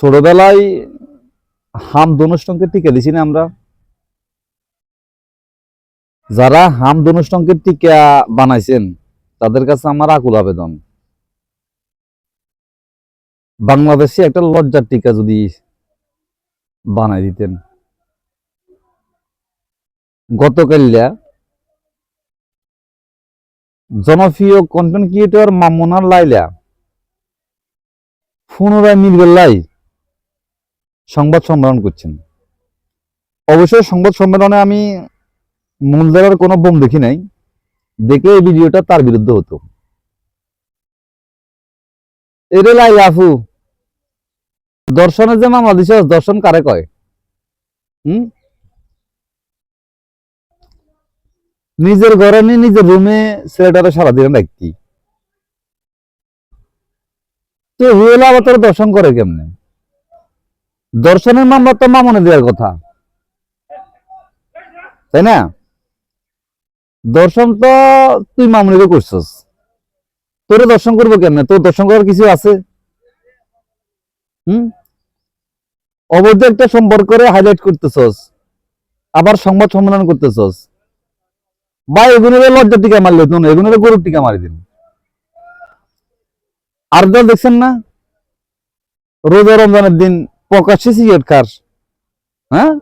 ছোটবেলায় হাম ধনুষ্টঙ্কে টিকা দিছি না আমরা। যারা হাম ধনুষ্টঙ্কের টিকা বানাইছেন, তাদের কাছে আমার আকুল আবেদন। বাংলাদেশে একটা লজ্জার টিকা যদি বানাই দিতেন। গতকাল্যা জনপ্রিয় কন্টেন্ট ক্রিয়েটর মামুনার লাইলা পুনরায় মিলবেল্লাই সংবাদ সম্মেলন করছেন। অবশ্যই সংবাদ সম্মেলনে আমি মূলধারার কোনো বোম দেখি নাই। দেখলে এই ভিডিওটা তার বিরুদ্ধে হতো। এরে লাই আফু দর্শনের যে মামলা দিছে, দর্শন কারে কয়? হুম? নিজের ঘরে নিয়ে নিজের রুমে ছেলেটারে সারাদিন রাখতি তো হুয়েলা আবার দর্শন করে কেমনে? দর্শনের মামলা তো মামনে দেওয়ার কথা। তাই না? দর্শন তো তুই মামনিরও করছস। তোরে দর্শন করব কেমনে? তোর দর্শন করার কিছু আছে? অবৈধ একটা সম্পর্কে হাইলাইট করতেছস। আবার সংবাদ সম্মেলন করতেছস। বা এগুলোরে লজ্জা টিকা মারলে তো এগুলোরে গরুর টিকা মারি দিন আর দেখছেন না? রোজা রমজানের দিন প্রকাশ্যে সিগারেট খাস হ্যাঁ?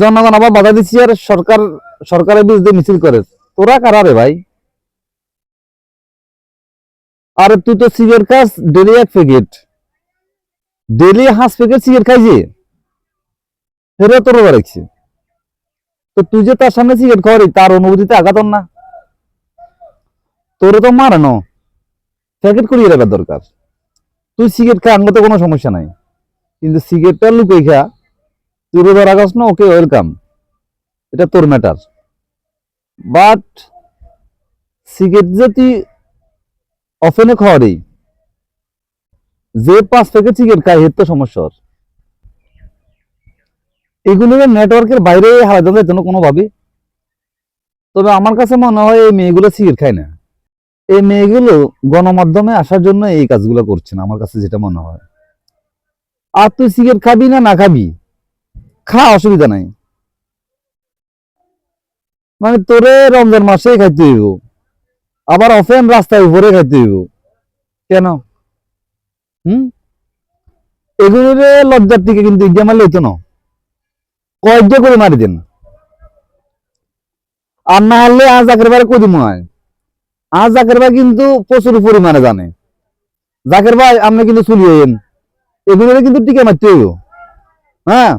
জনগণ আবার বাধা দিচ্ছি আর সরকার, সরকারের বিরুদ্ধে মিছিল করে। তোরা কারা রে ভাই? আরে তুই তো সিগারেট খাস, ডেলি এক প্যাকেট। ডেলি হাঁস প্যাকেট সিগারেট খাই যে। ফেরে তোর রাখছি। তো তুই যে তার সামনে সিগারেট খাওয়ারি তার অনুভূতিতে আঘাত হন না। তোরে তো মারানো। প্যাকেট করিয়ে রাখার দরকার। তুই সিগারেট খা আনলে তো কোনো সমস্যা নাই। কিন্তু সিগারেটটা লুকিয়ে খা। তুই রোজা রাখাস না, ওকে ওয়েলকাম এটা তোর ম্যাটার বাট সিগারেট যে তুই অফেনে খাওয়ারি যে পাঁচ প্যাকেট সিগারেট খায়, এর তো সমস্যা। এগুলো নেটওয়ার্কের বাইরে হারাতে যেত না কোনোভাবে তবে আমার কাছে মনে হয় এই মেয়েগুলো সিগারেট খায় না। এই মেয়েগুলো গণমাধ্যমে আসার জন্য এই কাজগুলো করছে না আমার কাছে যেটা মনে হয়। আর তুই সিগারেট খাবি না না খাবি? খা, অসুবিধা নাই। মানে তোরে রমজান মাসে খাইতে হইব। আবার অফেন রাস্তায় উপরে খাইতে হইব। কেন? হুম? এগুলোরে লজ্জার থেকে কিন্তু ইজ্ঞা মারলে হইতো না। কয়েকটা করে মারি দেন। আর না হলে আজ আগের বারে কদি মনে হয় আজ জাকের ভাই কিন্তু প্রচুর পরিমাণে জানে। জাকের ভাই, আপনি কিন্তু চুলিয়ে এগুলো কিন্তু টিকে মারতে হ্যাঁ?